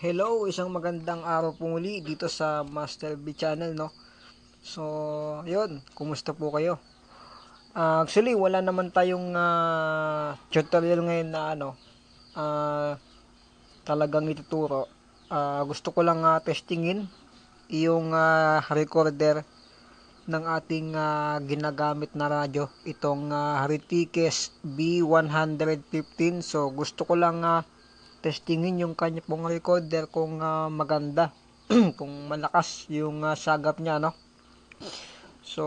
Hello, isang magandang araw po muli dito sa Master B Channel, no? So, yun, kumusta po kayo? Ah, actually, wala naman tayong ah, tutorial ngayon na ano, ah, talagang ituturo. Ah, gusto ko lang ah, testingin yung ah, recorder ng ating ah, ginagamit na radyo, itong uh, Ritikes B115. So, gusto ko lang ah, testingin yung kanya pong recorder kung ah, maganda kung malakas yung ah, sagap niya no? So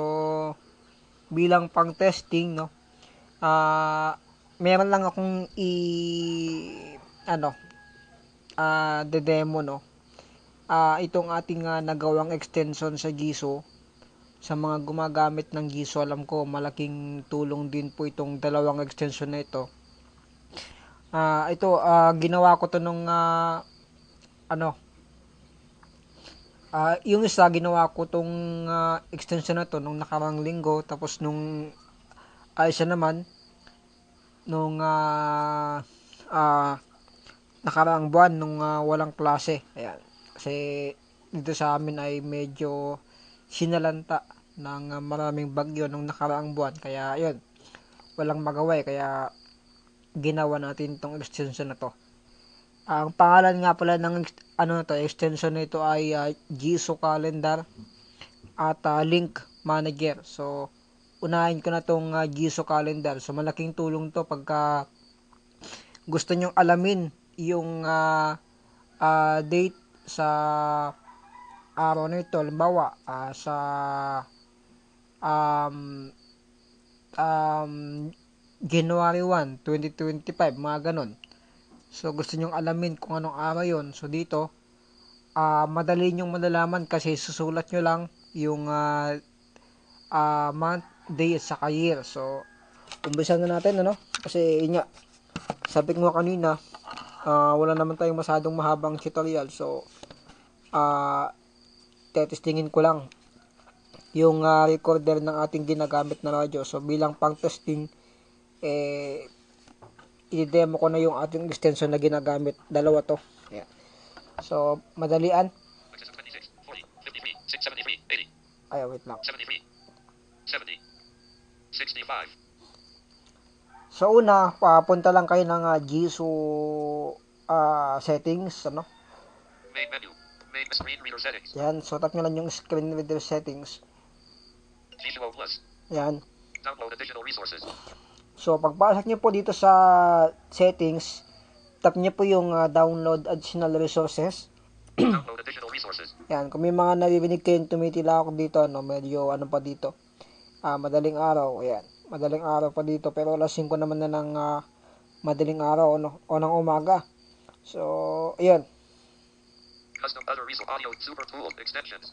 bilang pang testing no ah meron lang akong i ano ah de demo no? Ah itong ating ah, nagawang extension sa Giso sa mga gumagamit ng Giso alam ko malaking tulong din po itong dalawang extension na ito Ah, ito ah, ginawa ko to nung ah, ano? Ah yung isa ginawa ko tong ah, extension na to nung nakarang linggo. Tapos nung ah, isa naman nung ah, ah, nakarang buwan nung ah, walang klase. Ayan. Kasi dito sa amin ay medyo sinalanta ng ah, maraming bagyo nung nakaraang buwan. Kaya yun walang magawa kaya ginawa natin tong extension na to. Ang pangalan nga pala ng ano na to, extension nito ay uh, Jisoo Calendar at ah, Link Manager. So, unahin ko na tong uh, Jisoo Calendar. So, malaking tulong to pagka gusto nyong alamin yung ah, ah, date sa araw na ito. Halimbawa, ah, sa um, um, January 1, 2025, mga ganon. So, gusto nyong alamin kung anong araw yon So, dito, ah madali nyong malalaman kasi susulat nyo lang yung ah ah, month, day, at saka year. So, umpisa na natin, ano? Kasi, nga, sabi ko kanina, ah wala naman tayong masadong mahabang tutorial. So, ah tetestingin ko lang yung ah, recorder ng ating ginagamit na radyo. So, bilang pang-testing, eh, i-demo ko na yung ating extension na ginagamit. Dalawa to. Ayan. So, madalian. Which is 26, 40, 53, 6, 73, 80, Ay, wait lang. 73, 70, 65, So, una, papunta lang kayo ng uh, Jisoo ah, settings, ano? main menu, main screen reader settings, Yan. So, tap nyo lang yung screen reader settings. Visual Plus, Yan. download additional resources, So, pagpasok nyo po dito sa settings, tap nyo po yung ah, download additional resources. download additional resources, Yan, kung may mga naririnig kayong tumitila ako dito, no, medyo ano pa dito, ah, madaling araw, ayan, madaling araw pa dito, pero alas 5 naman na ng ah, madaling araw, no, o ng umaga. So, ayan, custom other resource audio super tool extensions,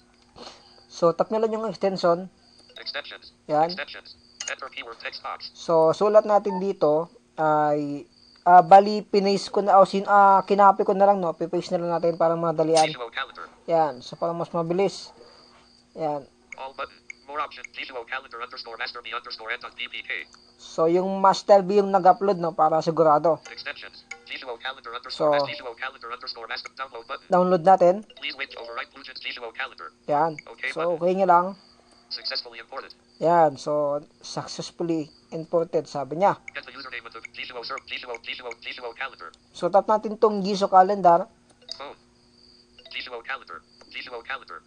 so tap nyo lang yung extension, extensions, yan, extensions, enter keyword text box, so sulat natin dito, ay, ah, bali, pinaste ko na, o sin, ah, kinapi ko na lang, no, pipaste na lang natin para madalian, yan, so para mas mabilis, yan, all button, more options, Visual calendar underscore master b underscore on dpk, so yung master B yung nag-upload, no, para sigurado, extensions, Visual calendar underscore So- Visual calendar underscore master download button, download natin, please wait to overwrite Bluetooth Visual calendar, yan, Okay, so okay nyo lang, successfully imported, Yan, so successfully imported, sabi niya. get the username of the Visual search, Visual, Visual, Visual calendar, So tap natin tong Giso calendar. Phone. Visual calendar. Visual calendar.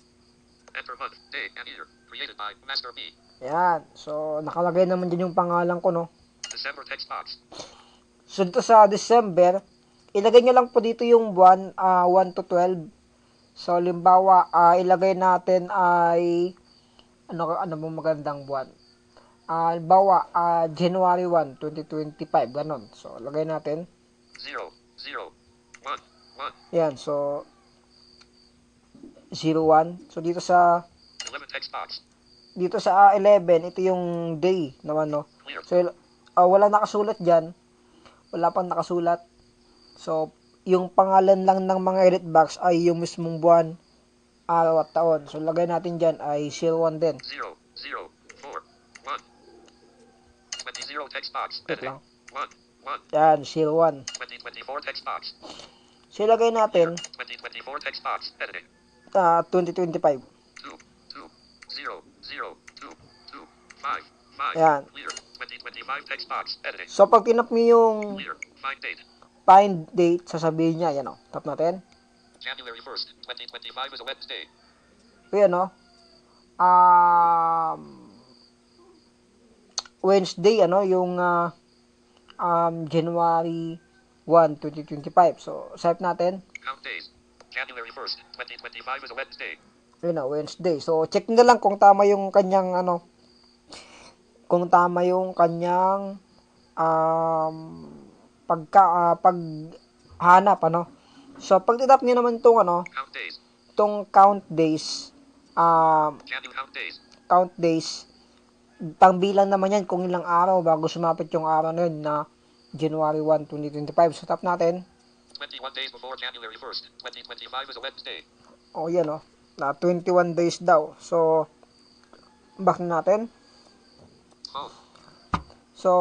Enter month, day, and year. Created by Master B. Yan, so nakalagay naman dyan yung pangalan ko, no. December text box. So dito sa December, ilagay nyo lang po dito yung buwan, ah, 1 to 12. So limbawa, ah, ilagay natin ay, ano, ano bang magandang buwan? Ah, halimbawa, ah, January 1, 2025, ganon. So lagay natin. Zero. Zero. One. One. Yan, so 01. So dito sa dito sa ah, 11, ito yung day naman, no. So, ah, wala nakasulat dyan. Wala pang nakasulat. So, yung pangalan lang ng mga edit box ay yung mismong buwan, araw at taon. So, lagay natin dyan ay 01 din. Zero. Zero. Four. One. Twenty zero text box. Wait lang. One. One. Yan, 01. Twenty twenty four text box. So, ilagay natin, Twenty twenty 2024 text box. Editing. ah, 2025. 2, 2, 0, 0, 2, 2, 5, 5. Yan. Clear. 2025 text box. Editing. So, pag tinap nyo yung. Find date. find date, sasabihin niya, yan o, tap natin. January 1st, 2025 is a Wednesday. Ayan o. Um, Wednesday, ano, yung ah, um, January 1, 2025. So, swipe natin. Count days. January 1st, 2025 is a Wednesday. Yun na, Wednesday. So, check na lang kung tama yung kanyang, ano, kung tama yung kanyang, um, pagka, ah, paghanap, ano. So, pag tinap nyo naman tong, ano, Count days. tong count days, um, count days. count days, pangbilang naman yan kung ilang araw bago sumapit yung araw na yun na January 1, 2025. So, tap natin. 21 days before January 1st, 2025 is a Wednesday. O, yan o. Na 21 days daw. So, back na natin. Phone. So,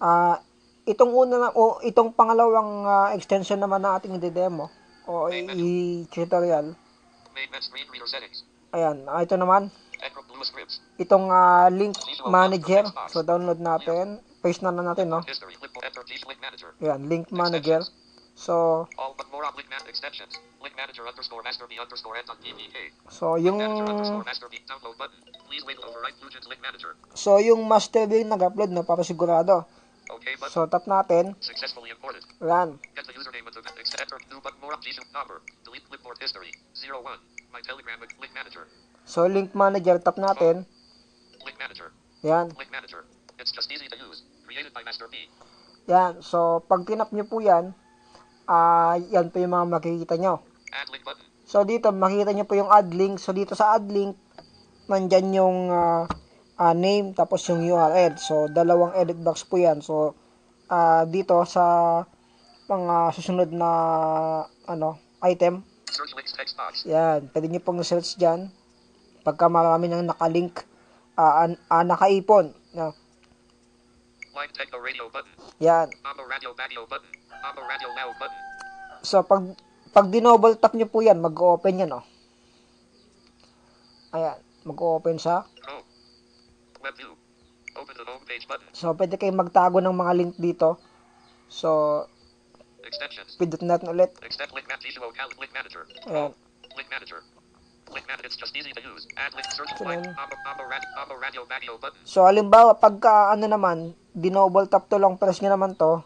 ah itong una na, o itong pangalawang ah, extension naman na ating i-demo o i-tutorial. Ayan, ah, ito naman, itong ah, link manager. So, download natin. Paste na na natin, no? Ayan, link manager. So, so yung so yung master link nag-upload no para sigurado. Okay button. So, tap natin. Successfully imported. Ayan. Get the username of the enter new but more Gmail number. Delete clipboard history. 01. My telegram link manager. So, link manager, tap natin. Link manager. Yan. Link manager. It's just easy to use. Created by Master B. Yan. So, pag tinap nyo po yan, ah yan po yung mga makikita nyo. Add link button. So, dito, makikita nyo po yung add link. So, dito sa add link, nandyan yung ah, ah, name, tapos yung URL. So, dalawang edit box po yan. So, ah, dito sa mga susunod na ano item, yan, pwede nyo pong search dyan. Pagka marami nang nakalink, ah, an- ah, nakaipon. No? Yan. So, pag, pag dinoble tap nyo po yan, mag-open yan, oh. Ayan, mag-open siya. View. Open the home page button. So, pwede kayong magtago ng mga link dito. So, Extensions. pindot natin ulit. Extend link man Visual cal link manager. Ayan. Link manager. Link man it's just easy to use. Add link search line. na. Amo Amo radio Amo radio radio button. So, halimbawa, pagka ano naman, dinoble tap to long press nyo naman to.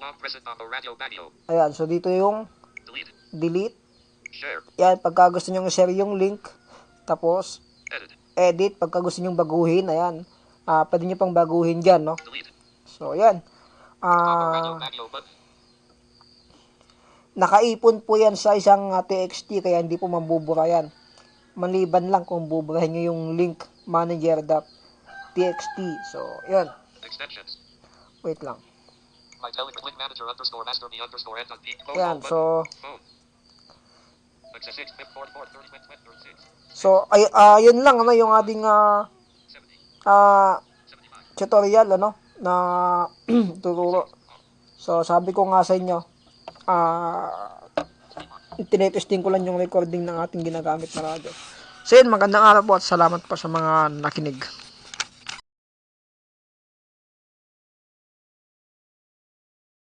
Long press it Amo radio radio. Ayan, so dito yung Delete. delete. Share. Yan, pagka gusto nyo i-share yung link. Tapos, Edit. Edit. Pagka gusto nyo baguhin, ayan. Ah, pwede nyo pang baguhin dyan, no? So, ayan. Button. nakaipon po yan sa isang ah, TXT, kaya hindi po mabubura yan. Maliban lang kung buburahin nyo yung link manager.txt. So, yun. Extensions. Wait lang. My telegram link manager underscore master underscore so, Phone. Access 6 pip 4 4 30 20 36 so, ay, ah, yun lang, ano, yung ating, 70 ah, 75 tutorial, ano, na tuturo. So, sabi ko nga sa inyo, ah, tinetesting ko lang yung recording ng ating ginagamit na radyo. So, yun, magandang araw po at salamat po sa mga nakinig.